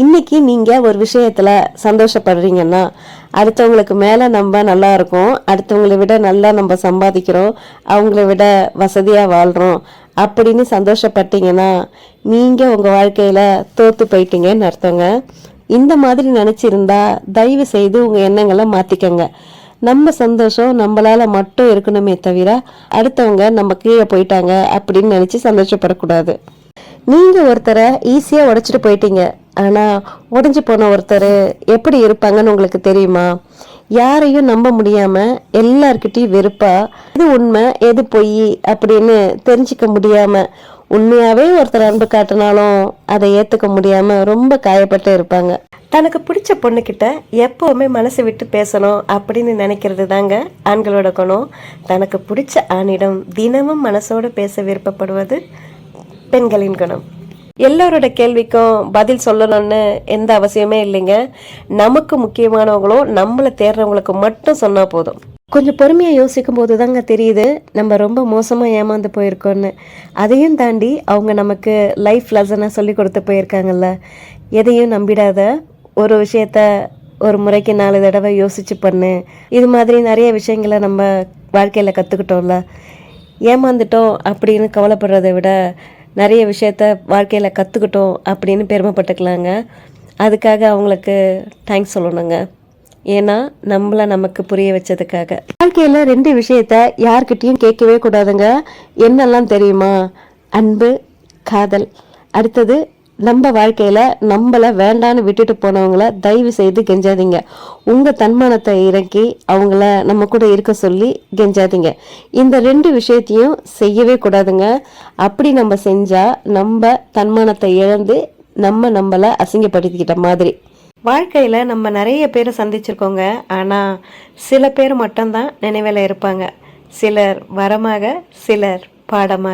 இன்னைக்கு நீங்கள் ஒரு விஷயத்தில் சந்தோஷப்படுறீங்கன்னா அடுத்தவங்களுக்கு மேலே நம்ம நல்லா இருக்கோம் அடுத்தவங்களை விட நல்லா நம்ம சம்பாதிக்கிறோம் அவங்கள விட வசதியாக வாழ்கிறோம் அப்படின்னு சந்தோஷப்பட்டீங்கன்னா நீங்கள் உங்கள் வாழ்க்கையில் தோற்று போயிட்டீங்கன்னு அர்த்தங்க. இந்த மாதிரி நினச்சிருந்தா தயவு செய்து உங்கள் எண்ணங்களை மாற்றிக்கங்க நம்ம சந்தோஷம் நம்மளால் மட்டும் இருக்கணுமே தவிர அடுத்தவங்க நம்ம கீழே போயிட்டாங்க அப்படின்னு நினச்சி சந்தோஷப்படக்கூடாது. நீங்கள் ஒருத்தரை ஈஸியாக உடச்சிட்டு போயிட்டீங்க. ஆனால் உடைஞ்சு போன ஒருத்தர் எப்படி இருப்பாங்கன்னு உங்களுக்கு தெரியுமா? யாரையும் நம்ப முடியாமல் எல்லார்கிட்டையும் வெறுப்பா எது உண்மை எது பொய்? அப்படின்னு தெரிஞ்சுக்க முடியாமல் உண்மையாகவே ஒருத்தர் அன்பு காட்டினாலும் அதை ஏற்றுக்க முடியாமல் ரொம்ப காயப்பட்டு இருப்பாங்க. தனக்கு பிடிச்ச பொண்ணுக்கிட்ட எப்போவுமே மனசு விட்டு பேசணும் அப்படின்னு நினைக்கிறது தாங்க ஆண்களோட குணம். தனக்கு பிடிச்ச ஆணிடம் தினமும் மனசோட பேச விருப்பப்படுவது பெண்களின் குணம். எல்லாரோட கேள்விக்கும் பதில் சொல்லணும்னு எந்த அவசியமே இல்லைங்க. நமக்கு முக்கியமானவங்களும் நம்மளை தேடுறவங்களுக்கு மட்டும் சொன்னா போதும். கொஞ்சம் பொறுமையாக யோசிக்கும் போது தாங்க தெரியுது நம்ம ரொம்ப மோசமாக ஏமாந்து போயிருக்கோன்னு அதையும் தாண்டி அவங்க நமக்கு லைஃப் லெசனாக சொல்லி கொடுத்து போயிருக்காங்கல்ல. எதையும் நம்பிடாத ஒரு விஷயத்த ஒரு முறைக்கு நாலு தடவை யோசிச்சு பண்ணு. இது மாதிரி நிறைய விஷயங்களை நம்ம வாழ்க்கையில் கற்றுக்கிட்டோம்ல ஏமாந்துட்டோம் அப்படின்னு கவலைப்படுறதை விட நிறைய விஷயத்த வாழ்க்கையில் கற்றுக்கிட்டோம் அப்படின்னு பெருமைப்பட்டுக்கலாங்க. அதுக்காக அவங்களுக்கு தேங்க்ஸ் சொல்லணுங்க. ஏன்னா நம்மள நமக்கு புரிய வச்சதுக்காக. வாழ்க்கையில் ரெண்டு விஷயத்த யார்கிட்டயும் கேட்கவே கூடாதுங்க. என்னெல்லாம் தெரியுமா? அன்பு காதல். அடுத்தது நம்ம வாழ்க்கையில் நம்மளை வேண்டான்னு விட்டுட்டு போனவங்கள தயவு செய்து கெஞ்சாதீங்க. உங்கள் தன்மானத்தை இறக்கி அவங்கள நம்ம கூட இருக்க சொல்லி கெஞ்சாதீங்க. இந்த ரெண்டு விஷயத்தையும் செய்யவே கூடாதுங்க. அப்படி நம்ம செஞ்சால் நம்ம தன்மானத்தை இழந்து நம்ம நம்மளை அசிங்கப்படுத்திக்கிட்ட மாதிரி. வாழ்க்கையில் நம்ம நிறைய பேரை சந்திச்சிருக்கோங்க. ஆனால் சில பேர் மட்டும்தான் நினைவில் இருப்பாங்க. சிலர் வரமாக சிலர் பாடமாக.